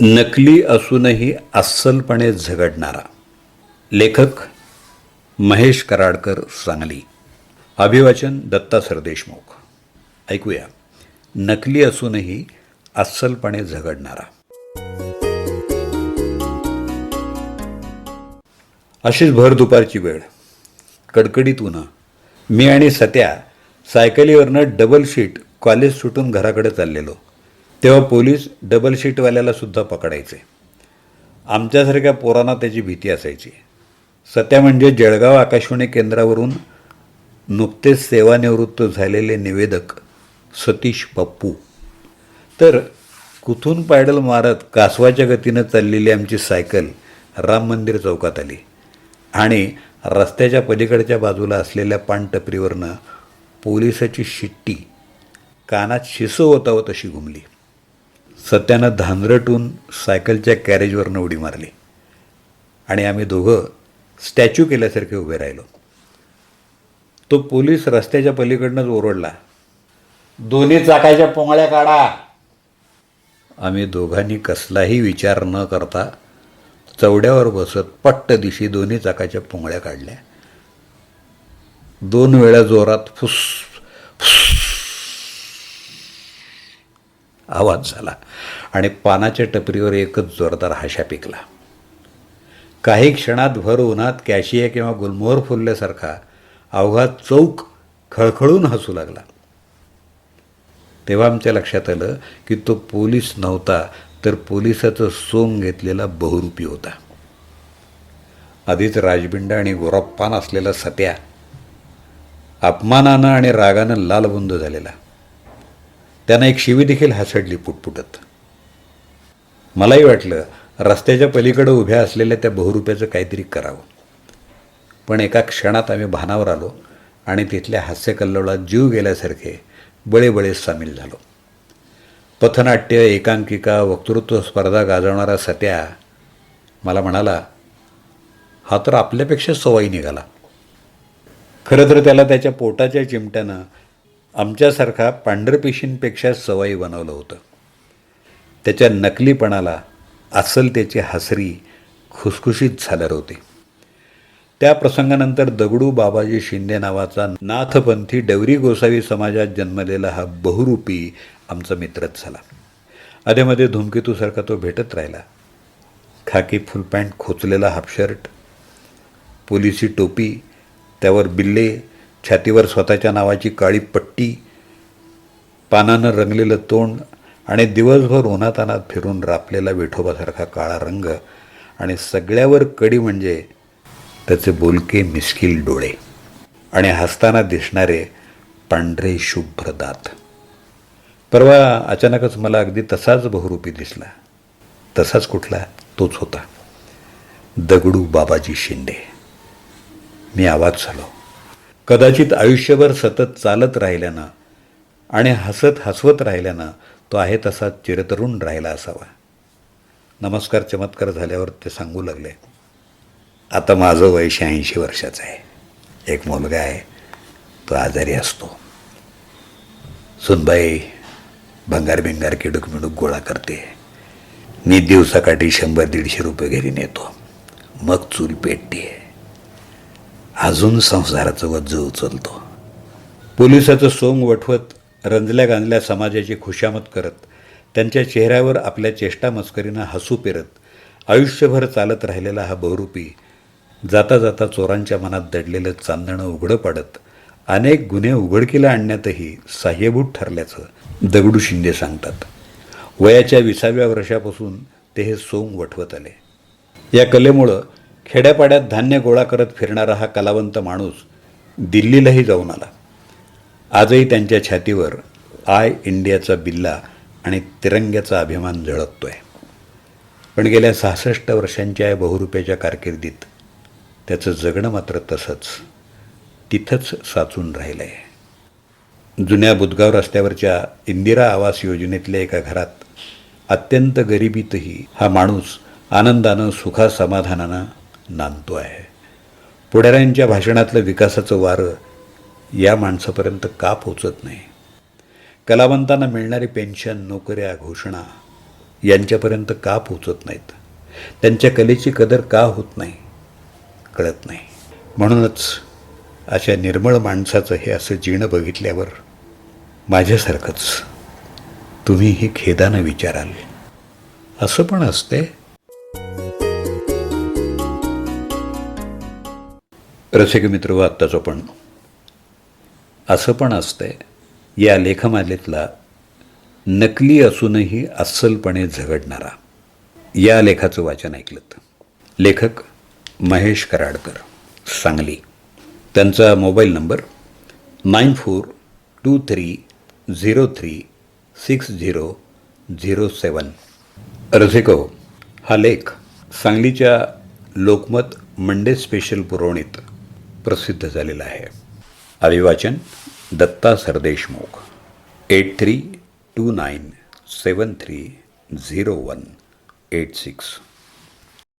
नकली असूनही अस्सलपणे झगडणारा. लेखक महेश कराडकर सांगली. अभिवाचन दत्ता सरदेशमुख. ऐकूया. नकली असूनही अस्सलपणे झगडणारा. अशीच भर दुपारची वेळ. कडकडीत उन्हा. मी आणि सत्या सायकलीवरनं डबल शीट कॉलेज सुटून घराकडे चाललेलो. तेव्हा पोलीस डबल शीटवाल्यालासुद्धा पकडायचे. आमच्यासारख्या पोरांना त्याची भीती असायची. सत्या म्हणजे जळगाव आकाशवाणी केंद्रावरून नुकतेच सेवानिवृत्त झालेले निवेदक सतीश पप्पू. तर कुथून पायडल मारत कासवाच्या गतीनं चाललेली आमची सायकल राम मंदिर चौकात आली. आणि रस्त्याच्या पलीकडच्या बाजूला असलेल्या पानटपरीवरनं पोलिसाची शिट्टी कानात शिसं होतावं तशी घुमली. सत्यानं धांदरटून सायकलच्या कॅरेजवरनं उडी मारली. आणि आम्ही दोघं स्टॅच्यू केल्यासारखे उभे राहिलो. तो पोलीस रस्त्याच्या पलीकडनंच ओरडला दोन्ही चाकाच्या पोंगळ्या काढा. आम्ही दोघांनी कसलाही विचार न करता चवड्यावर बसत पट्ट दिशी दोन्ही चाकाच्या पोंगळ्या काढल्या. दोन वेळा जोरात फुस आवाज झाला. आणि पानाच्या टपरीवर एकच जोरदार हाशा पिकला. काही क्षणात भर उन्हात कॅशिया किंवा गुलमोहर फुलल्यासारखा अवघा चौक खळखळून हसू लागला. तेव्हा आमच्या लक्षात आलं की तो पोलीस नव्हता तर पोलिसाचं सोंग घेतलेला बहुरूपी होता. आधीच राजबिंड आणि गोरप्पान असलेला सत्या अपमानानं आणि रागानं लालबुंद झालेला. त्यांना एक शिवी देखील हासडली पुटपुटत. मलाही वाटलं रस्त्याच्या पलीकडं उभ्या असलेल्या त्या बहुरुप्याचं काहीतरी करावं. पण एका क्षणात आम्ही भानावर आलो आणि तिथल्या हास्यकल्लोळात जीव गेल्यासारखे बळेबळे सामील झालो. पथनाट्य एकांकिका वक्तृत्व स्पर्धा गाजवणारा सत्या मला म्हणाला हा तर आपल्यापेक्षा सवाई निघाला. खरं तर त्याला त्याच्या पोटाच्या चिमट्यानं आमच्यासारखा पांढरपेशींपेक्षा सवाई बनवलं होतं. त्याच्या नकलीपणाला अस्सल त्याची हसरी खुसखुशीत झाल्यावर होते. त्या प्रसंगानंतर दगडू बाबाजी शिंदे नावाचा नाथपंथी डवरी गोसावी समाजात जन्मलेला हा बहुरूपी आमचा मित्रच झाला. अधेमध्ये धूमकेतूसारखा तो भेटत राहिला. खाकी फुल पॅन्ट खोचलेला हाफशर्ट पोलिसी टोपी त्यावर बिल्ले छातीवर स्वतःच्या नावाची काळी पट्टी पानानं रंगलेलं तोंड आणि दिवसभर उन्हातानात फिरून रापलेला विठोबासारखा काळा रंग आणि सगळ्यावर कडी म्हणजे त्याचे बोलके मिस्किल डोळे आणि हसताना दिसणारे पांढरे शुभ्र दात. परवा अचानकच मला अगदी तसाच बहुरूपी दिसला. तसाच कुठला? तोच होता. दगडू बाबाजी शिंदे. मी आवाज झालो. कदाचित आयुष्यभर सतत चालत राहिल्यानं आणि हसत हसवत राहिल्यानं तो आहे तसा चिरतरुण राहिला असावा. नमस्कार चमत्कार झाल्यावर ते सांगू लागले आता माझं वय शहाऐंशी वर्षाचं आहे. एक मुलगा आहे तो आजारी असतो. सुनबाई भंगार बिंगार किडूक मिडूक गोळा करते. मी दिवसाकाठी शंभर दीडशे रुपये घरी नेतो. मग चूल पेटते. अजून संसाराचं वज्ज उचलतो. पोलिसाचं सोंग वठवत रंजल्या गांजल्या समाजाची खुशामत करत त्यांच्या चेहऱ्यावर आपल्या चेष्टा मस्करीनं हसू पेरत आयुष्यभर चालत राहिलेला हा बहुरूपी जाता जाता चोरांच्या मनात दडलेलं चांदणं उघडं पाडत अनेक गुन्हे उघडकीला आणण्यातही साह्यभूत ठरल्याचं दगडू शिंदे सांगतात. वयाच्या विसाव्या वर्षापासून ते हे सोंग वठवत आले. या कलेमुळं खेड्यापाड्यात धान्य गोळा करत फिरणारा हा कलावंत माणूस दिल्लीलाही जाऊन आला. आजही त्यांच्या छातीवर आय इंडियाचा बिल्ला आणि तिरंग्याचा अभिमान झळकतोय पण गेल्या सहासष्ट वर्षांच्या या बहुरुपयाच्या कारकिर्दीत त्याचं जगणं मात्र तसंच तिथंच साचून राहिलं आहे जुन्या बुधगाव रस्त्यावरच्या इंदिरा आवास योजनेतल्या एका घरात अत्यंत गरिबीतही हा माणूस आनंदानं सुखासमाधानानं नांदतो आहे पुढाऱ्यांच्या भाषणातलं विकासाचं वारं या माणसापर्यंत का पोचत नाही? कलावंतांना मिळणारी पेन्शन नोकऱ्या घोषणा यांच्यापर्यंत का पोचत नाहीत? त्यांच्या कलेची कदर का होत नाही? कळत नाही. म्हणूनच अशा निर्मळ माणसाचं हे असं जीणं बघितल्यावर माझ्यासारखंच तुम्हीही खेदानं विचाराल. असं पण असते रसिक मित्र व आत्ताचं पण. असं पण असतंय. या लेखमालेतला नकली असूनही अस्सलपणे झगडणारा. या लेखाचं वाचन ऐकलं लेखक महेश कराडकर. सांगली. त्यांचा mobile number nine four two three zero three six zero zero seven. रसिको हो, हा लेख सांगलीच्या लोकमत मंडे स्पेशल पुरवणीत प्रसिद्ध झालेला आहे. अभिवाचन Datta Sardeshmukh eight three two nine seven three zero one eight six